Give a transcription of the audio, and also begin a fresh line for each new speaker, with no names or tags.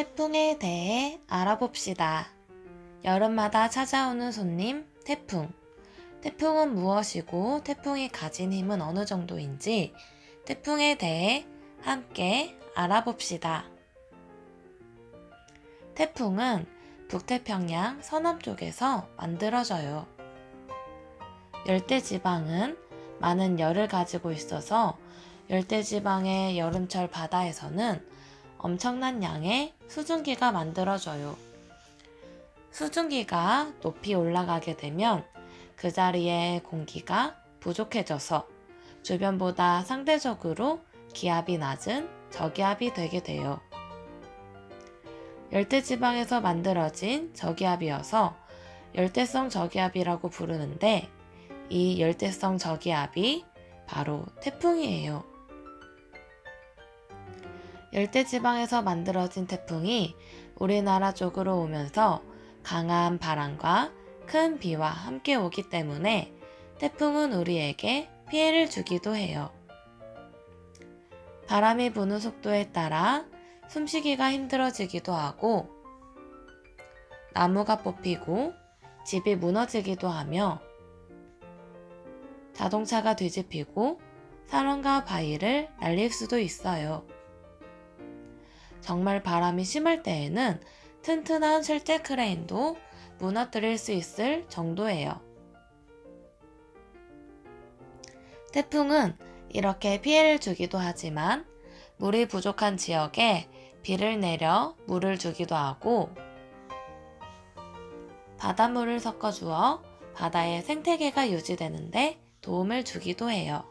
태풍에 대해 알아봅시다. 여름마다 찾아오는 손님, 태풍. 태풍은 무엇이고 태풍이 가진 힘은 어느 정도인지 태풍에 대해 함께 알아봅시다. 태풍은 북태평양 서남쪽에서 만들어져요. 열대지방은 많은 열을 가지고 있어서 열대지방의 여름철 바다에서는 엄청난 양의 수증기가 만들어져요. 수증기가 높이 올라가게 되면 그 자리에 공기가 부족해져서 주변보다 상대적으로 기압이 낮은 저기압이 되게 돼요. 열대지방에서 만들어진 저기압이어서 열대성 저기압이라고 부르는데 이 열대성 저기압이 바로 태풍이에요. 열대지방에서 만들어진 태풍이 우리나라 쪽으로 오면서 강한 바람과 큰 비와 함께 오기 때문에 태풍은 우리에게 피해를 주기도 해요. 바람이 부는 속도에 따라 숨쉬기가 힘들어지기도 하고 나무가 뽑히고 집이 무너지기도 하며 자동차가 뒤집히고 사람과 바위를 날릴 수도 있어요. 정말 바람이 심할 때에는 튼튼한 실제 크레인도 무너뜨릴 수 있을 정도예요. 태풍은 이렇게 피해를 주기도 하지만 물이 부족한 지역에 비를 내려 물을 주기도 하고 바닷물을 섞어 주어 바다의 생태계가 유지되는데 도움을 주기도 해요.